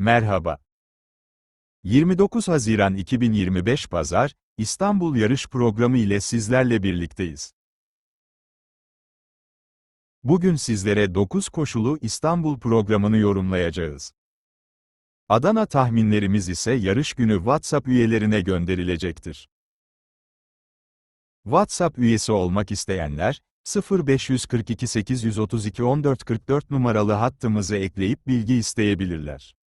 Merhaba. 29 Haziran 2025 Pazar, İstanbul Yarış Programı ile sizlerle birlikteyiz. Bugün sizlere 9 koşulu İstanbul programını yorumlayacağız. Adana tahminlerimiz ise yarış günü WhatsApp üyelerine gönderilecektir. WhatsApp üyesi olmak isteyenler, 0542 832 1444 numaralı hattımızı ekleyip bilgi isteyebilirler.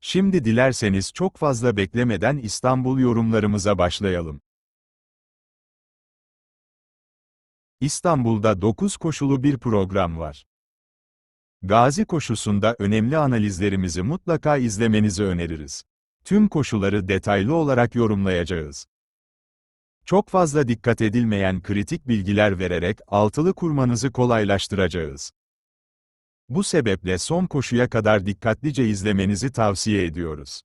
Şimdi dilerseniz çok fazla beklemeden İstanbul yorumlarımıza başlayalım. İstanbul'da 9 koşulu bir program var. Gazi koşusunda önemli analizlerimizi mutlaka izlemenizi öneririz. Tüm koşuları detaylı olarak yorumlayacağız. Çok fazla dikkat edilmeyen kritik bilgiler vererek altılı kurmanızı kolaylaştıracağız. Bu sebeple son koşuya kadar dikkatlice izlemenizi tavsiye ediyoruz.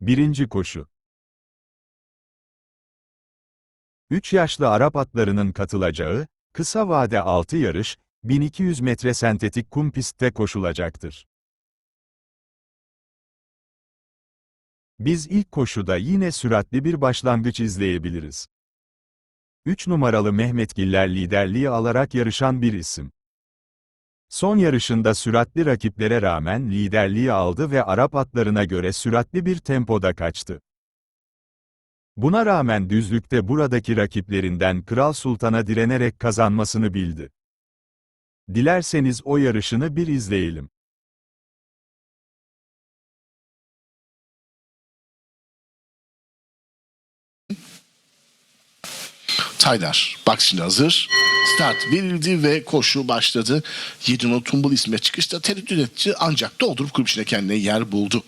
Birinci koşu 3 yaşlı Arap atlarının katılacağı, kısa vade 6 yarış, 1200 metre sentetik kum pistte koşulacaktır. Biz ilk koşuda yine süratli bir başlangıç izleyebiliriz. 3 numaralı Mehmetgiller liderliği alarak yarışan bir isim. Son yarışında süratli rakiplere rağmen liderliği aldı ve Arap atlarına göre süratli bir tempoda kaçtı. Buna rağmen düzlükte buradaki rakiplerinden Kral Sultan'a direnerek kazanmasını bildi. Dilerseniz o yarışını bir izleyelim. Taylar. Bak şimdi hazır. Start verildi ve koşu başladı. Yedino Tumbul isme çıkışta tereddüt etti ancak doldurup kulüp içine kendine yer buldu.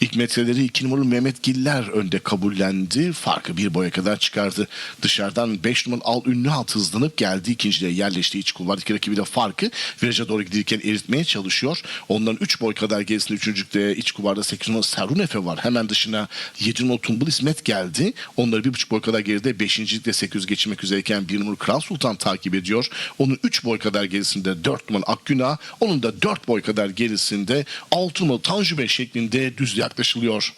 İlk metreleri 2 numaralı Mehmet Giller önde kabullendi. Farkı bir boya kadar çıkardı. Dışarıdan 5 numaralı Al Ünlü Hat hızlanıp geldi. İkinciliğe yerleşti. iç kulvardaki rakibi de farkı viraja doğru giderken eritmeye çalışıyor. Ondan 3 boy kadar gerisinde üçüncülükte iç kulvarda 8 numaralı Serun Efe var. Hemen dışına 7 numaralı Tumbul İsmet geldi. Onları 1,5 boy kadar geride 5. 800 geçirmek üzereyken 1 numaralı Kral Sultan takip ediyor. Onun 3 boy kadar gerisinde 4 numaralı Akgüna, onun da 4 boy kadar gerisinde 6 numaralı Tanju şeklinde düz yaklaşılıyor.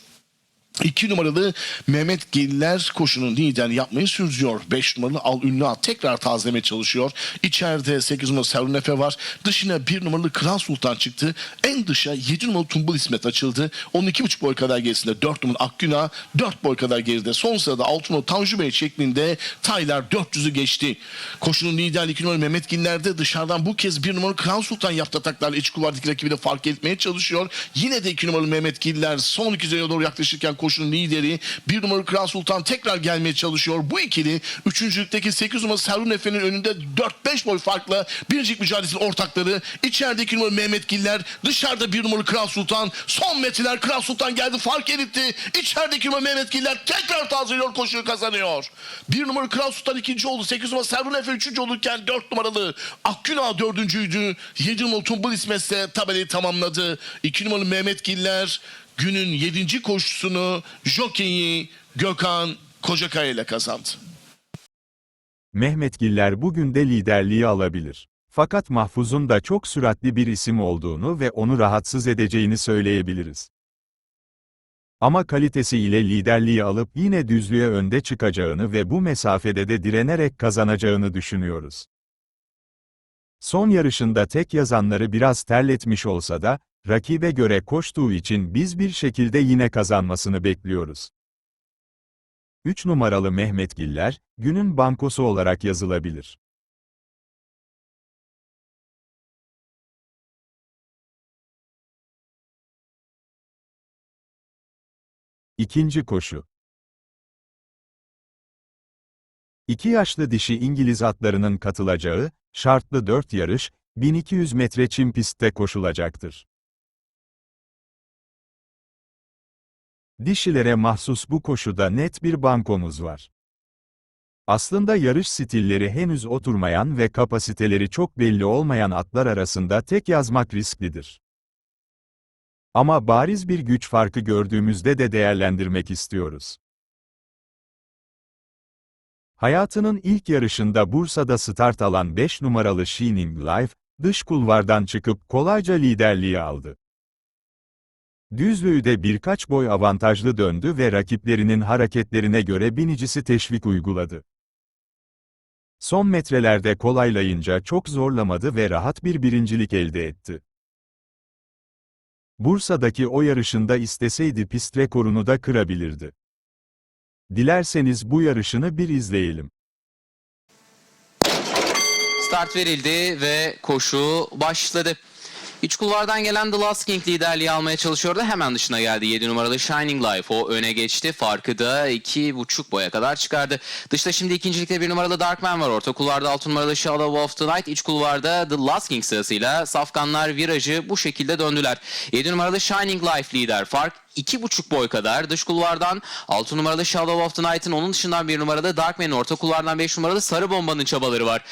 2 numaralı Mehmet Geliller koşunun liderini yapmayı sürdürüyor. 5 numaralı Al Ünlü At tekrar tazelemeye çalışıyor. İçeride 8 numaralı Serun Efe var. Dışına 1 numaralı Kral Sultan çıktı. En dışa 7 numaralı Tumbul İsmet açıldı. Onun 2,5 boy kadar gerisinde 4 numaralı Akgüna, 4 boy kadar geride. Son sırada 6 numaralı Tanju Bey şeklinde Taylar 400'ü geçti. Koşunun liderliği 2 numaralı Mehmet Giller'de dışarıdan bu kez 1 numaralı Kral Sultan yaptı ataklarla iç kulvardaki rakibi de fark etmeye çalışıyor. Yine de 2 numaralı Mehmet Giller son iki düzeye doğru yaklaşırken koşunun lideri bir numaralı Kral Sultan tekrar gelmeye çalışıyor. Bu ikili üçüncülükteki 8 numaralı Serun Efe'nin önünde 4-5 boy farkla biricik mücadelesinin ortakları. İçerideki numaralı Mehmet Giller, dışarıda bir numaralı Kral Sultan. Son metreler Kral Sultan geldi fark eritti. İçerideki numaralı Mehmet Giller tekrar tazeliyor koşuyu kazanıyor. Bir numaralı Kral Sultan ikinci oldu. 8 numaralı Serun Efe üçüncü olurken 4 numaralı Akgüna dördüncüydü. 7 numaralı Tumbul İsmet ise tabelayı tamamladı. 2 numaralı Mehmet Giller günün 7. koşusunu jokeyi Gökhan Kocakaya ile kazandı. Mehmetgiller bugün de liderliği alabilir. Fakat Mahfuz'un da çok süratli bir isim olduğunu ve onu rahatsız edeceğini söyleyebiliriz. Ama kalitesi ile liderliği alıp yine düzlüğe önde çıkacağını ve bu mesafede de direnerek kazanacağını düşünüyoruz. Son yarışında tek yazanları biraz terletmiş olsa da, rakibe göre koştuğu için biz bir şekilde yine kazanmasını bekliyoruz. 3 numaralı Mehmet Giller, günün bankosu olarak yazılabilir. İkinci koşu. İki yaşlı dişi İngiliz atlarının katılacağı, şartlı 4 yarış, 1200 metre çim pistte koşulacaktır. Dişilere mahsus bu koşuda net bir bankomuz var. Aslında yarış stilleri henüz oturmayan ve kapasiteleri çok belli olmayan atlar arasında tek yazmak risklidir. Ama bariz bir güç farkı gördüğümüzde de değerlendirmek istiyoruz. Hayatının ilk yarışında Bursa'da start alan 5 numaralı Shining Life, dış kulvardan çıkıp kolayca liderliği aldı. Düzlüğü de birkaç boy avantajlı döndü ve rakiplerinin hareketlerine göre binicisi teşvik uyguladı. Son metrelerde kolaylayınca çok zorlamadı ve rahat bir birincilik elde etti. Bursa'daki o yarışında isteseydi pist rekorunu da kırabilirdi. Dilerseniz bu yarışını bir izleyelim. Start verildi ve koşu başladı. İç kulvardan gelen The Last King liderliği almaya çalışıyordu. Hemen dışına geldi 7 numaralı Shining Life. O öne geçti. Farkı da 2,5 boya kadar çıkardı. Dışta şimdi ikincilikte 1 numaralı Darkman var. Orta kulvarda 6 numaralı Shadow of the Night. İç kulvarda The Last King sırasıyla safkanlar virajı bu şekilde döndüler. 7 numaralı Shining Life lider. Fark 2,5 boy kadar. Dış kulvardan 6 numaralı Shadow of the Night'ın onun dışından 1 numaralı Darkman'in orta kulvardan 5 numaralı Sarı Bomba'nın çabaları var.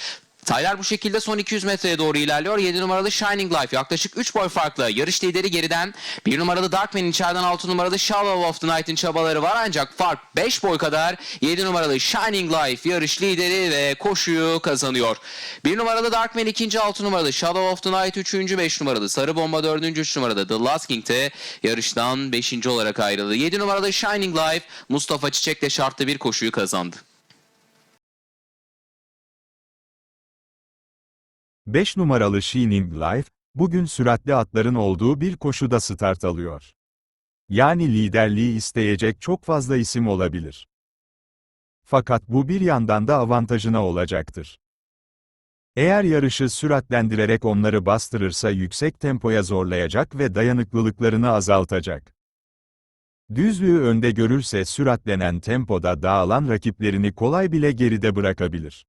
Taylar bu şekilde son 200 metreye doğru ilerliyor. 7 numaralı Shining Life yaklaşık 3 boy farklı. Yarış lideri geriden 1 numaralı Darkman'in içeriden 6 numaralı Shallow of the Night'in çabaları var. Ancak fark 5 boy kadar. 7 numaralı Shining Life yarış lideri ve koşuyu kazanıyor. 1 numaralı Darkman ikinci 6 numaralı Shadow of the Night 3. 5 numaralı Sarı Bomba 4. 3 numarada The Last King'te yarıştan 5. olarak ayrıldı. 7 numaralı Shining Life Mustafa Çiçek'le şartlı bir koşuyu kazandı. 5 numaralı Shining Life, bugün süratli atların olduğu bir koşuda start alıyor. Yani liderliği isteyecek çok fazla isim olabilir. Fakat bu bir yandan da avantajına olacaktır. Eğer yarışı süratlendirerek onları bastırırsa yüksek tempoya zorlayacak ve dayanıklılıklarını azaltacak. Düzlüğü önde görürse süratlenen tempoda dağılan rakiplerini kolay bile geride bırakabilir.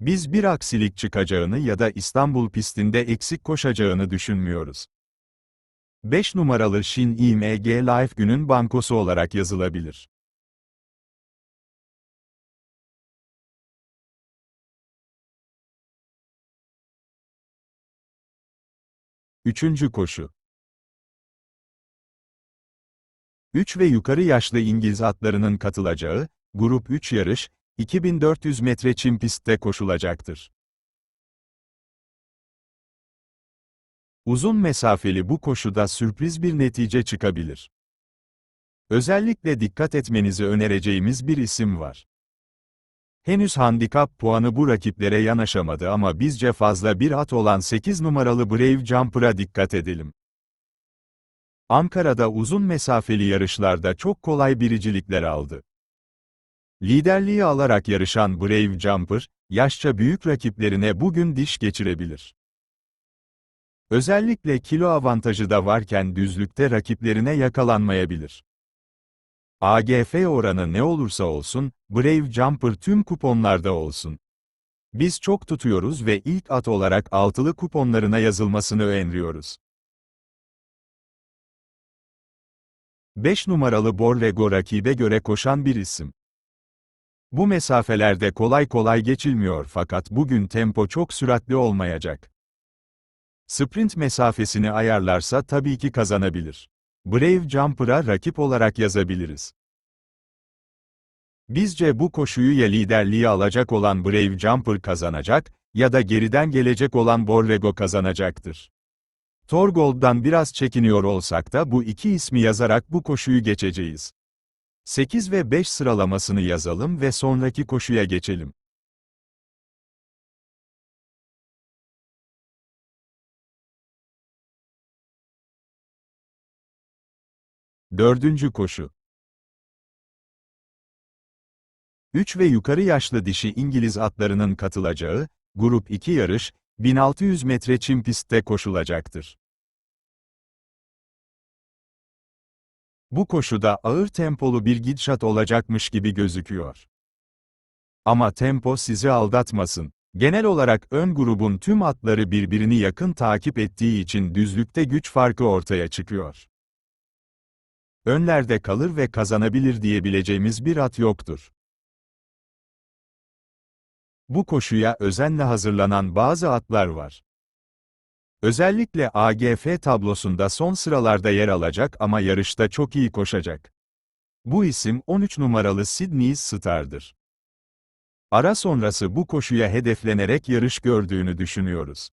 Biz bir aksilik çıkacağını ya da İstanbul pistinde eksik koşacağını düşünmüyoruz. 5 numaralı Shin IMG Life günün bankosu olarak yazılabilir. Üçüncü koşu 3 ve yukarı yaşlı İngiliz atlarının katılacağı, Grup 3 yarış, 2400 metre çim pistte koşulacaktır. Uzun mesafeli bu koşuda sürpriz bir netice çıkabilir. Özellikle dikkat etmenizi önereceğimiz bir isim var. Henüz handikap puanı bu rakiplere yanaşamadı ama bizce fazla bir at olan 8 numaralı Brave Jumper'a dikkat edelim. Ankara'da uzun mesafeli yarışlarda çok kolay biricilikler aldı. Liderliği alarak yarışan Brave Jumper, yaşça büyük rakiplerine bugün diş geçirebilir. Özellikle kilo avantajı da varken düzlükte rakiplerine yakalanmayabilir. AGF oranı ne olursa olsun, Brave Jumper tüm kuponlarda olsun. Biz çok tutuyoruz ve ilk at olarak altılı kuponlarına yazılmasını öneriyoruz. 5 numaralı Borrego rakibe göre koşan bir isim. Bu mesafelerde kolay kolay geçilmiyor fakat bugün tempo çok süratli olmayacak. Sprint mesafesini ayarlarsa tabii ki kazanabilir. Brave Jumper'a rakip olarak yazabiliriz. Bizce bu koşuyu ya liderliği alacak olan Brave Jumper kazanacak, ya da geriden gelecek olan Borrego kazanacaktır. Torgold'dan biraz çekiniyor olsak da bu iki ismi yazarak bu koşuyu geçeceğiz. 8 ve 5 sıralamasını yazalım ve sonraki koşuya geçelim. Dördüncü koşu 3 ve yukarı yaşlı dişi İngiliz atlarının katılacağı, Grup 2 yarış, 1600 metre çim pistte koşulacaktır. Bu koşuda ağır tempolu bir gidişat olacakmış gibi gözüküyor. Ama tempo sizi aldatmasın. Genel olarak ön grubun tüm atları birbirini yakın takip ettiği için düzlükte güç farkı ortaya çıkıyor. Önlerde kalır ve kazanabilir diyebileceğimiz bir at yoktur. Bu koşuya özenle hazırlanan bazı atlar var. Özellikle AGF tablosunda son sıralarda yer alacak ama yarışta çok iyi koşacak. Bu isim 13 numaralı Sydney Star'dır. Ara sonrası bu koşuya hedeflenerek yarış gördüğünü düşünüyoruz.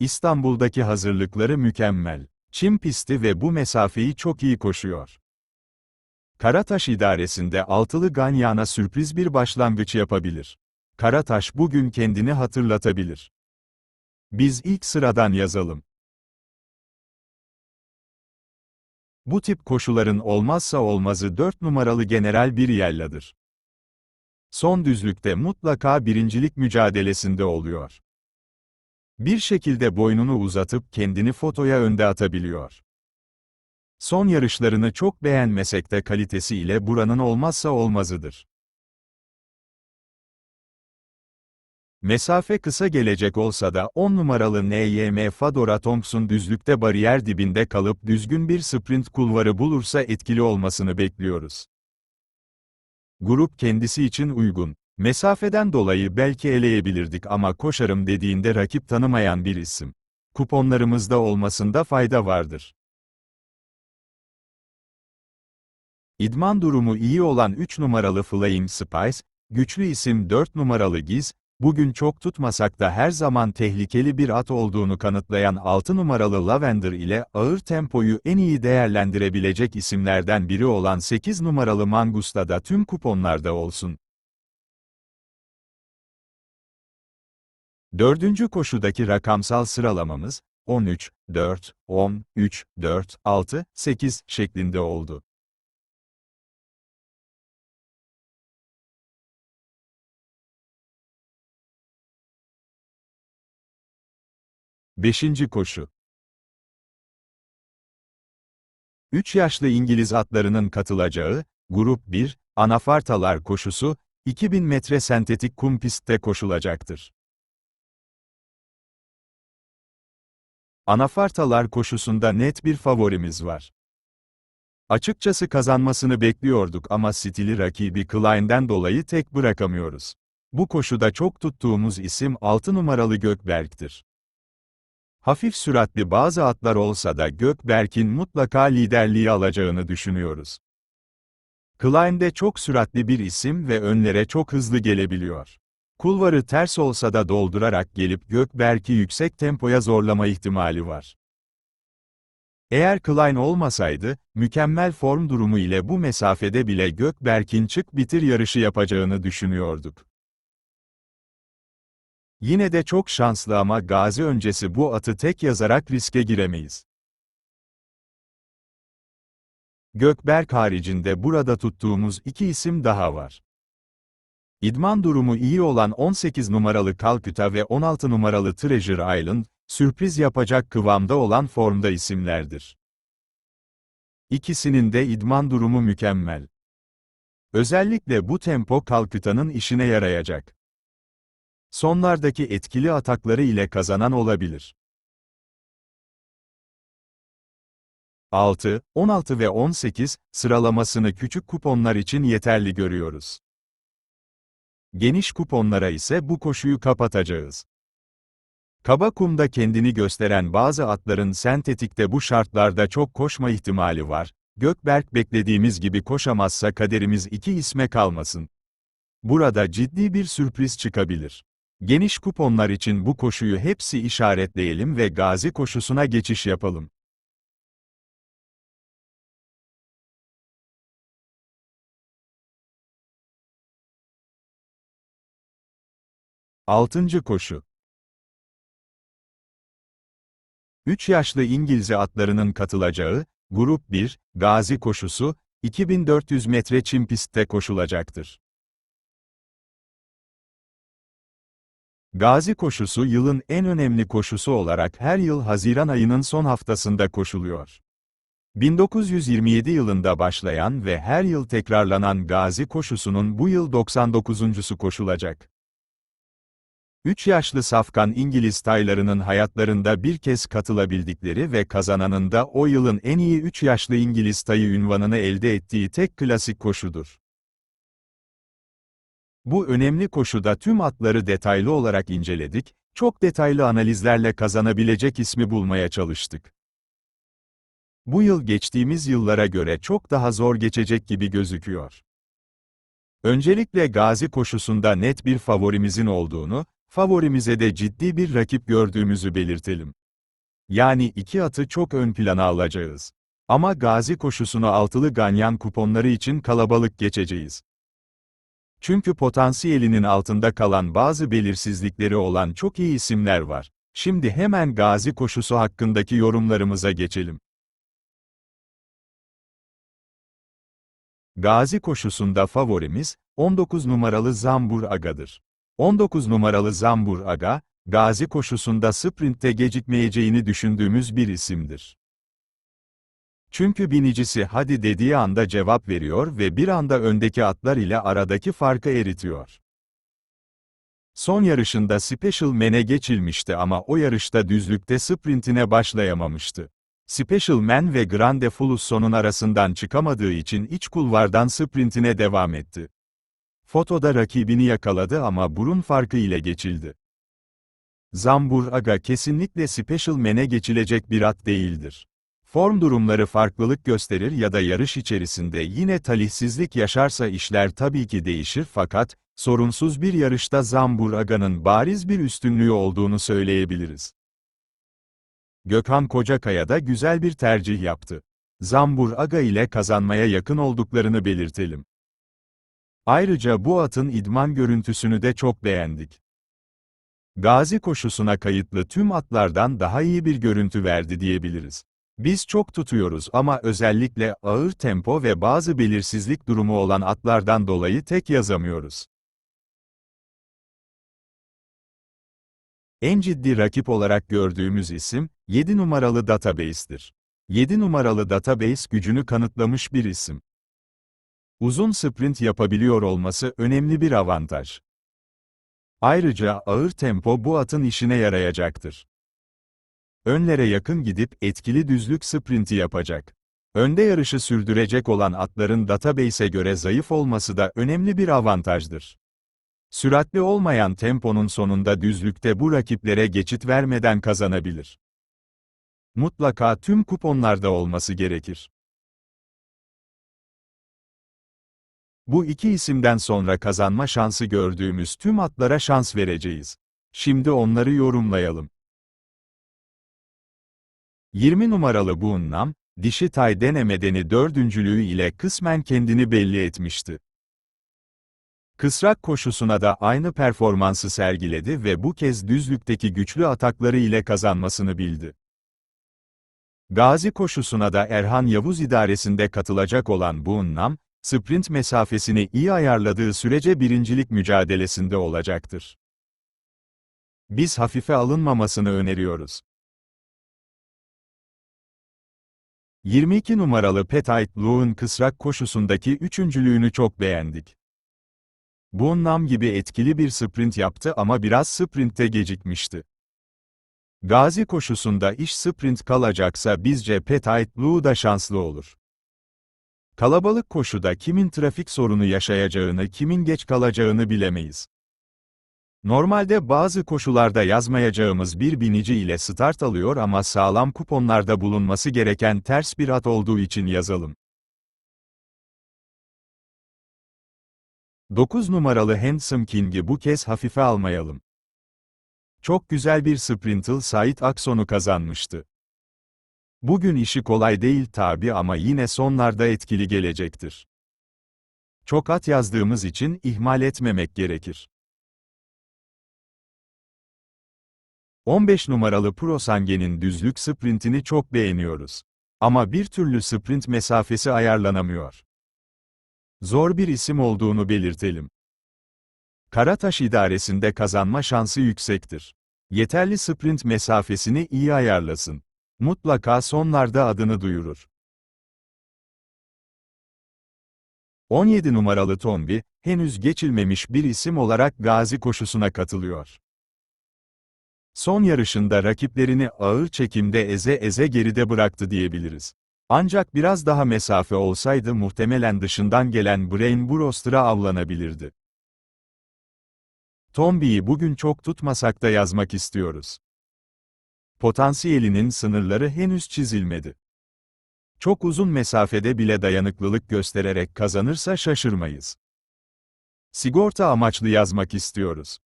İstanbul'daki hazırlıkları mükemmel. Çim pisti ve bu mesafeyi çok iyi koşuyor. Karataş idaresinde altılı Ganyan'a sürpriz bir başlangıç yapabilir. Karataş bugün kendini hatırlatabilir. Biz ilk sıradan yazalım. Bu tip koşuların olmazsa olmazı 4 numaralı General Biriyella'dır. Son düzlükte mutlaka birincilik mücadelesinde oluyor. Bir şekilde boynunu uzatıp kendini fotoya önde atabiliyor. Son yarışlarını çok beğenmesek de kalitesi ile buranın olmazsa olmazıdır. Mesafe kısa gelecek olsa da 10 numaralı NYM Fadora Thompson düzlükte bariyer dibinde kalıp düzgün bir sprint kulvarı bulursa etkili olmasını bekliyoruz. Grup kendisi için uygun. Mesafeden dolayı belki eleyebilirdik ama koşarım dediğinde rakip tanımayan bir isim. Kuponlarımızda olmasında fayda vardır. İdman durumu iyi olan 3 numaralı Flying Spice, güçlü isim 4 numaralı Giz, bugün çok tutmasak da her zaman tehlikeli bir at olduğunu kanıtlayan 6 numaralı Lavender ile ağır tempoyu en iyi değerlendirebilecek isimlerden biri olan 8 numaralı Mangusta da tüm kuponlarda olsun. Dördüncü koşudaki rakamsal sıralamamız, 13, 4, 10, 3, 4, 6, 8 şeklinde oldu. Beşinci koşu. 3 yaşlı İngiliz atlarının katılacağı, Grup 1, Anafartalar koşusu, 2000 metre sentetik kum pistte koşulacaktır. Anafartalar koşusunda net bir favorimiz var. Açıkçası kazanmasını bekliyorduk ama stili rakibi Klein'den dolayı tek bırakamıyoruz. Bu koşuda çok tuttuğumuz isim 6 numaralı Gökberk'tir. Hafif süratli bazı atlar olsa da Gökberk'in mutlaka liderliği alacağını düşünüyoruz. Klein de çok süratli bir isim ve önlere çok hızlı gelebiliyor. Kulvarı ters olsa da doldurarak gelip Gökberk'i yüksek tempoya zorlama ihtimali var. Eğer Klein olmasaydı, mükemmel form durumu ile bu mesafede bile Gökberk'in çık bitir yarışı yapacağını düşünüyorduk. Yine de çok şanslı ama Gazi öncesi bu atı tek yazarak riske giremeyiz. Gökberk haricinde burada tuttuğumuz iki isim daha var. İdman durumu iyi olan 18 numaralı Calcutta ve 16 numaralı Treasure Island, sürpriz yapacak kıvamda olan formda isimlerdir. İkisinin de idman durumu mükemmel. Özellikle bu tempo Calcutta'nın işine yarayacak. Sonlardaki etkili atakları ile kazanan olabilir. 6, 16 ve 18 sıralamasını küçük kuponlar için yeterli görüyoruz. Geniş kuponlara ise bu koşuyu kapatacağız. Kaba kumda kendini gösteren bazı atların sentetikte bu şartlarda çok koşma ihtimali var. Gökberk beklediğimiz gibi koşamazsa kaderimiz iki isme kalmasın. Burada ciddi bir sürpriz çıkabilir. Geniş kuponlar için bu koşuyu hepsi işaretleyelim ve gazi koşusuna geçiş yapalım. Altıncı koşu. 3 yaşlı İngiliz atlarının katılacağı, Grup 1, Gazi koşusu, 2400 metre çim pistte koşulacaktır. Gazi koşusu yılın en önemli koşusu olarak her yıl Haziran ayının son haftasında koşuluyor. 1927 yılında başlayan ve her yıl tekrarlanan Gazi koşusunun bu yıl 99.sü koşulacak. 3 yaşlı safkan İngiliz taylarının hayatlarında bir kez katılabildikleri ve kazananın da o yılın en iyi 3 yaşlı İngiliz tayı ünvanını elde ettiği tek klasik koşudur. Bu önemli koşuda tüm atları detaylı olarak inceledik, çok detaylı analizlerle kazanabilecek ismi bulmaya çalıştık. Bu yıl geçtiğimiz yıllara göre çok daha zor geçecek gibi gözüküyor. Öncelikle Gazi koşusunda net bir favorimizin olduğunu, favorimize de ciddi bir rakip gördüğümüzü belirtelim. Yani iki atı çok ön plana alacağız. Ama Gazi koşusunu altılı ganyan kuponları için kalabalık geçeceğiz. Çünkü potansiyelinin altında kalan bazı belirsizlikleri olan çok iyi isimler var. Şimdi hemen Gazi koşusu hakkındaki yorumlarımıza geçelim. Gazi koşusunda favorimiz, 19 numaralı Zambur Aga'dır. 19 numaralı Zambur Aga, Gazi koşusunda sprintte gecikmeyeceğini düşündüğümüz bir isimdir. Çünkü binicisi hadi dediği anda cevap veriyor ve bir anda öndeki atlar ile aradaki farkı eritiyor. Son yarışında Special Man'e geçilmişti ama o yarışta düzlükte sprintine başlayamamıştı. Special Man ve Grande Fulusso'nun arasından çıkamadığı için iç kulvardan sprintine devam etti. Fotoda rakibini yakaladı ama burun farkı ile geçildi. Zambur Aga kesinlikle Special Man'e geçilecek bir at değildir. Form durumları farklılık gösterir ya da yarış içerisinde yine talihsizlik yaşarsa işler tabii ki değişir fakat, sorunsuz bir yarışta Zambur Aga'nın bariz bir üstünlüğü olduğunu söyleyebiliriz. Gökhan Kocakaya da güzel bir tercih yaptı. Zambur Aga ile kazanmaya yakın olduklarını belirtelim. Ayrıca bu atın idman görüntüsünü de çok beğendik. Gazi koşusuna kayıtlı tüm atlardan daha iyi bir görüntü verdi diyebiliriz. Biz çok tutuyoruz ama özellikle ağır tempo ve bazı belirsizlik durumu olan atlardan dolayı tek yazamıyoruz. En ciddi rakip olarak gördüğümüz isim, 7 numaralı Database'dir. 7 numaralı Database gücünü kanıtlamış bir isim. Uzun sprint yapabiliyor olması önemli bir avantaj. Ayrıca ağır tempo bu atın işine yarayacaktır. Önlere yakın gidip etkili düzlük sprinti yapacak. Önde yarışı sürdürecek olan atların database'e göre zayıf olması da önemli bir avantajdır. Süratli olmayan temponun sonunda düzlükte bu rakiplere geçit vermeden kazanabilir. Mutlaka tüm kuponlarda olması gerekir. Bu iki isimden sonra kazanma şansı gördüğümüz tüm atlara şans vereceğiz. Şimdi onları yorumlayalım. 20 numaralı Bunnam, dişi tay denemedeni dördüncülüğü ile kısmen kendini belli etmişti. Kısrak koşusuna da aynı performansı sergiledi ve bu kez düzlükteki güçlü atakları ile kazanmasını bildi. Gazi koşusuna da Erhan Yavuz idaresinde katılacak olan Bunnam, sprint mesafesini iyi ayarladığı sürece birincilik mücadelesinde olacaktır. Biz hafife alınmamasını öneriyoruz. 22 numaralı Petite Blue'un kısrak koşusundaki üçüncülüğünü çok beğendik. Bunnam gibi etkili bir sprint yaptı ama biraz sprintte gecikmişti. Gazi koşusunda iş sprint kalacaksa bizce Petite Blue da şanslı olur. Kalabalık koşuda kimin trafik sorunu yaşayacağını, kimin geç kalacağını bilemeyiz. Normalde bazı koşularda yazmayacağımız bir binici ile start alıyor ama sağlam kuponlarda bulunması gereken ters bir at olduğu için yazalım. 9 numaralı Handsome King'i bu kez hafife almayalım. Çok güzel bir sprintle Sait Akson'u kazanmıştı. Bugün işi kolay değil tabi ama yine sonlarda etkili gelecektir. Çok at yazdığımız için ihmal etmemek gerekir. 15 numaralı Pro Sange'nin düzlük sprintini çok beğeniyoruz. Ama bir türlü sprint mesafesi ayarlanamıyor. Zor bir isim olduğunu belirtelim. Karataş idaresinde kazanma şansı yüksektir. Yeterli sprint mesafesini iyi ayarlasın. Mutlaka sonlarda adını duyurur. 17 numaralı Tombi, henüz geçilmemiş bir isim olarak Gazi koşusuna katılıyor. Son yarışında rakiplerini ağır çekimde eze eze geride bıraktı diyebiliriz. Ancak biraz daha mesafe olsaydı muhtemelen dışından gelen Brain Brewster'a avlanabilirdi. Tombi'yi bugün çok tutmasak da yazmak istiyoruz. Potansiyelinin sınırları henüz çizilmedi. Çok uzun mesafede bile dayanıklılık göstererek kazanırsa şaşırmayız. Sigorta amaçlı yazmak istiyoruz.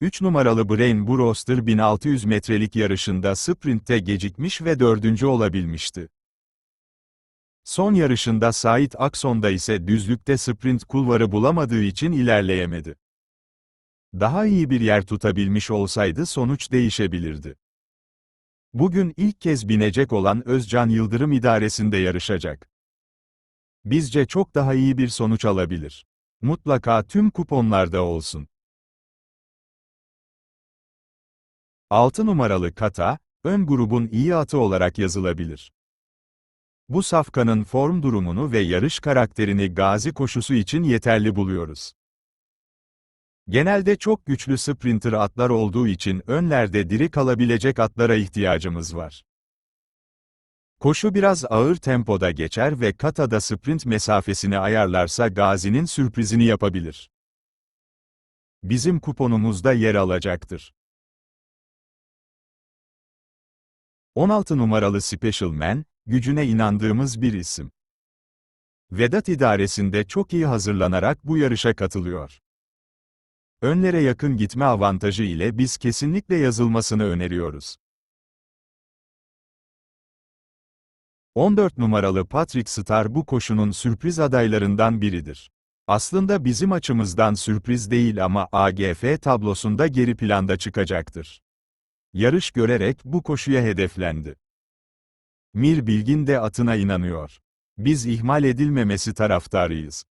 3 numaralı Brain Brewster 1600 metrelik yarışında sprintte gecikmiş ve dördüncü olabilmişti. Son yarışında Sait Akson'da ise düzlükte sprint kulvarı bulamadığı için ilerleyemedi. Daha iyi bir yer tutabilmiş olsaydı sonuç değişebilirdi. Bugün ilk kez binecek olan Özcan Yıldırım idaresinde yarışacak. Bizce çok daha iyi bir sonuç alabilir. Mutlaka tüm kuponlarda olsun. 6 numaralı kata, ön grubun iyi atı olarak yazılabilir. Bu safkanın form durumunu ve yarış karakterini gazi koşusu için yeterli buluyoruz. Genelde çok güçlü sprinter atlar olduğu için önlerde diri kalabilecek atlara ihtiyacımız var. Koşu biraz ağır tempoda geçer ve katada sprint mesafesini ayarlarsa Gazi'nin sürprizini yapabilir. Bizim kuponumuzda yer alacaktır. 16 numaralı Special Man, gücüne inandığımız bir isim. Vedat idaresinde çok iyi hazırlanarak bu yarışa katılıyor. Önlere yakın gitme avantajı ile biz kesinlikle yazılmasını öneriyoruz. 14 numaralı Patrick Star bu koşunun sürpriz adaylarından biridir. Aslında bizim açımızdan sürpriz değil ama AGF tablosunda geri planda çıkacaktır. Yarış görerek bu koşuya hedeflendi. Mir Bilgin de atına inanıyor. Biz ihmal edilmemesi taraftarıyız.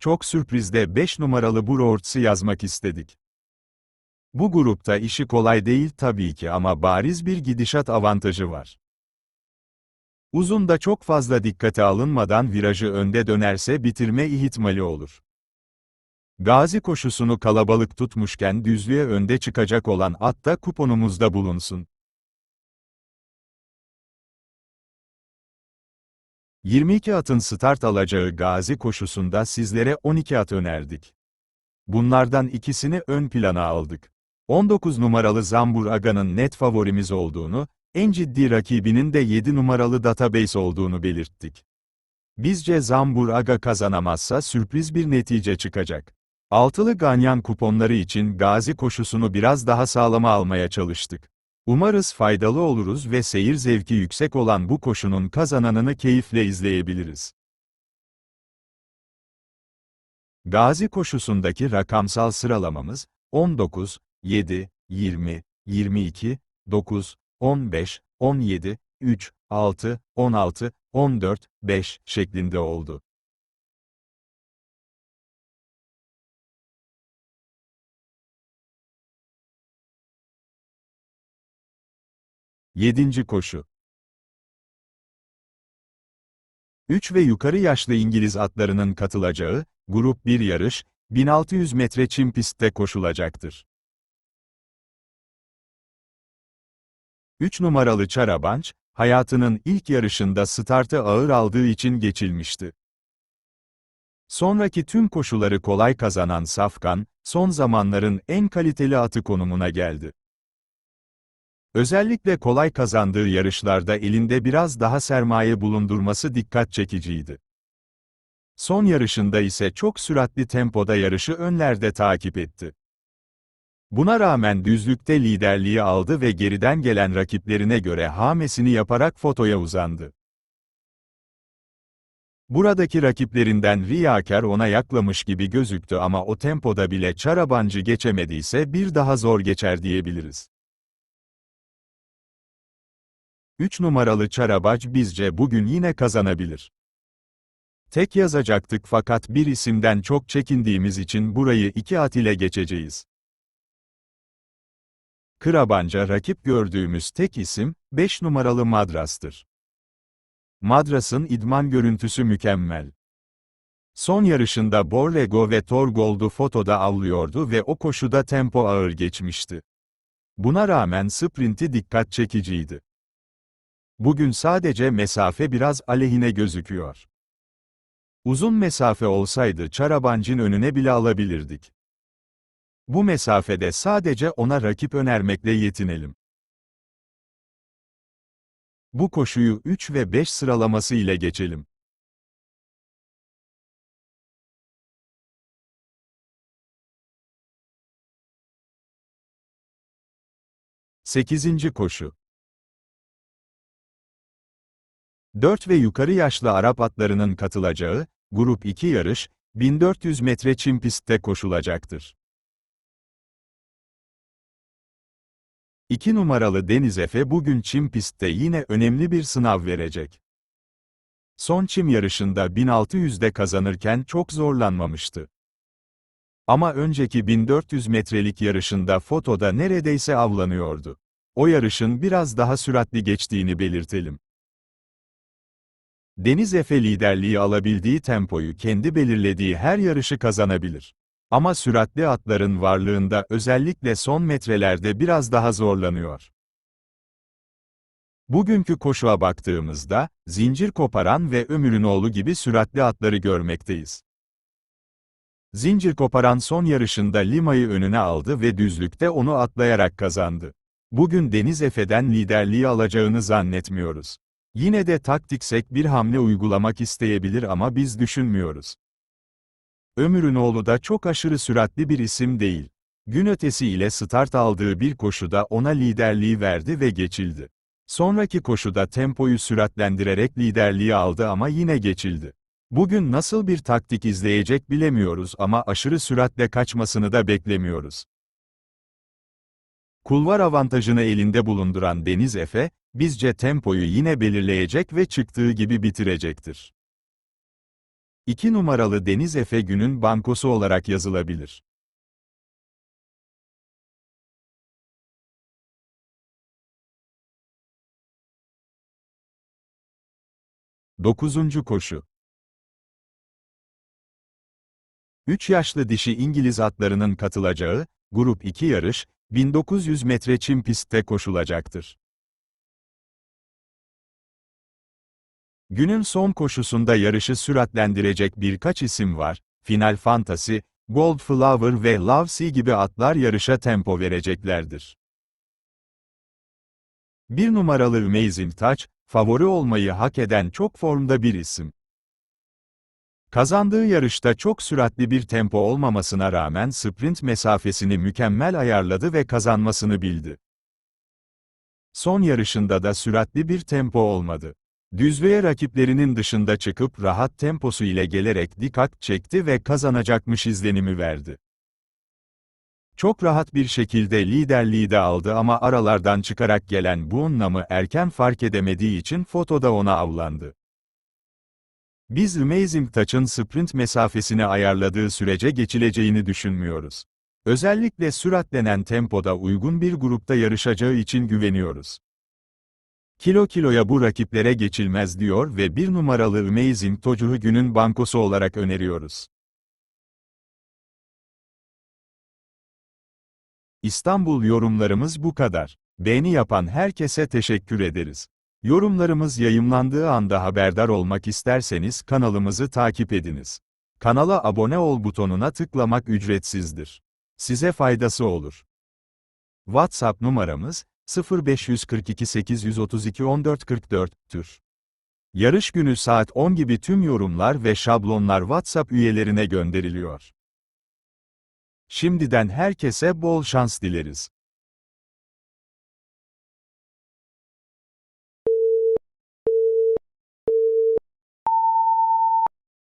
Çok sürprizde 5 numaralı Burorts'ı yazmak istedik. Bu grupta işi kolay değil tabii ki ama bariz bir gidişat avantajı var. Uzun da çok fazla dikkate alınmadan virajı önde dönerse bitirme ihtimali olur. Gazi koşusunu kalabalık tutmuşken düzlüğe önde çıkacak olan at da kuponumuzda bulunsun. 22 atın start alacağı Gazi koşusunda sizlere 12 at önerdik. Bunlardan ikisini ön plana aldık. 19 numaralı Zambur Aga'nın net favorimiz olduğunu, en ciddi rakibinin de 7 numaralı Database olduğunu belirttik. Bizce Zambur Aga kazanamazsa sürpriz bir netice çıkacak. Altılı ganyan kuponları için Gazi koşusunu biraz daha sağlama almaya çalıştık. Umarız faydalı oluruz ve seyir zevki yüksek olan bu koşunun kazananını keyifle izleyebiliriz. Gazi koşusundaki rakamsal sıralamamız 19, 7, 20, 22, 9, 15, 17, 3, 6, 16, 14, 5 şeklinde oldu. Yedinci koşu 3 ve yukarı yaşlı İngiliz atlarının katılacağı, grup 1 yarış, 1600 metre çim pistte koşulacaktır. 3 numaralı Çarabanç, hayatının ilk yarışında startı ağır aldığı için geçilmişti. Sonraki tüm koşuları kolay kazanan Safkan, son zamanların en kaliteli atı konumuna geldi. Özellikle kolay kazandığı yarışlarda elinde biraz daha sermaye bulundurması dikkat çekiciydi. Son yarışında ise çok süratli tempoda yarışı önlerde takip etti. Buna rağmen düzlükte liderliği aldı ve geriden gelen rakiplerine göre hamesini yaparak fotoya uzandı. Buradaki rakiplerinden riyakar ona yaklamış gibi gözüktü ama o tempoda bile Çarabancı geçemediyse bir daha zor geçer diyebiliriz. 3 numaralı Çarabac bizce bugün yine kazanabilir. Tek yazacaktık fakat bir isimden çok çekindiğimiz için burayı iki at ile geçeceğiz. Kırabanca rakip gördüğümüz tek isim, 5 numaralı Madras'tır. Madras'ın idman görüntüsü mükemmel. Son yarışında Borrego ve Torgold'u fotoda avlıyordu ve o koşuda tempo ağır geçmişti. Buna rağmen sprinti dikkat çekiciydi. Bugün sadece mesafe biraz aleyhine gözüküyor. Uzun mesafe olsaydı Çarabancın önüne bile alabilirdik. Bu mesafede sadece ona rakip önermekle yetinelim. Bu koşuyu 3 ve 5 sıralaması ile geçelim. Sekizinci koşu 4 ve yukarı yaşlı Arap atlarının katılacağı, Grup 2 yarış, 1400 metre çim pistte koşulacaktır. 2 numaralı Deniz Efe bugün çim pistte yine önemli bir sınav verecek. Son çim yarışında 1600'de kazanırken çok zorlanmamıştı. Ama önceki 1400 metrelik yarışında fotoda neredeyse avlanıyordu. O yarışın biraz daha süratli geçtiğini belirtelim. Deniz Efe liderliği alabildiği tempoyu kendi belirlediği her yarışı kazanabilir. Ama süratli atların varlığında özellikle son metrelerde biraz daha zorlanıyor. Bugünkü koşuğa baktığımızda, zincir koparan ve Ömürünoğlu gibi süratli atları görmekteyiz. Zincir koparan son yarışında Lima'yı önüne aldı ve düzlükte onu atlayarak kazandı. Bugün Deniz Efe'den liderliği alacağını zannetmiyoruz. Yine de taktiksek bir hamle uygulamak isteyebilir ama biz düşünmüyoruz. Ömürünoğlu da çok aşırı süratli bir isim değil. Gün ötesi ile start aldığı bir koşuda ona liderliği verdi ve geçildi. Sonraki koşuda tempoyu süratlendirerek liderliği aldı ama yine geçildi. Bugün nasıl bir taktik izleyecek bilemiyoruz ama aşırı süratle kaçmasını da beklemiyoruz. Kulvar avantajını elinde bulunduran Deniz Efe, bizce tempoyu yine belirleyecek ve çıktığı gibi bitirecektir. 2 numaralı Deniz Efe günün bankosu olarak yazılabilir. Dokuzuncu koşu 3 yaşlı dişi İngiliz atlarının katılacağı, Grup 2 yarış, 1900 metre çim pistte koşulacaktır. Günün son koşusunda yarışı süratlendirecek birkaç isim var, Final Fantasy, Gold Flower ve Love Sea gibi atlar yarışa tempo vereceklerdir. Bir numaralı Amazing Touch, favori olmayı hak eden çok formda bir isim. Kazandığı yarışta çok süratli bir tempo olmamasına rağmen sprint mesafesini mükemmel ayarladı ve kazanmasını bildi. Son yarışında da süratli bir tempo olmadı. Düzlüğe rakiplerinin dışında çıkıp rahat temposu ile gelerek dikkat çekti ve kazanacakmış izlenimi verdi. Çok rahat bir şekilde liderliği de aldı ama aralardan çıkarak gelen bu erken fark edemediği için fotoda ona avlandı. Biz Amazing Touch'ın sprint mesafesini ayarladığı sürece geçileceğini düşünmüyoruz. Özellikle süratlenen tempoda uygun bir grupta yarışacağı için güveniyoruz. Kilo kiloya bu rakiplere geçilmez diyor ve bir numaralı Amazing Tocu'yu günün bankosu olarak öneriyoruz. İstanbul yorumlarımız bu kadar. Beğeni yapan herkese teşekkür ederiz. Yorumlarımız yayımlandığı anda haberdar olmak isterseniz kanalımızı takip ediniz. Kanala abone ol butonuna tıklamak ücretsizdir. Size faydası olur. WhatsApp numaramız 0542 832 1444 tür. Yarış günü saat 10 gibi tüm yorumlar ve şablonlar WhatsApp üyelerine gönderiliyor. Şimdiden herkese bol şans dileriz.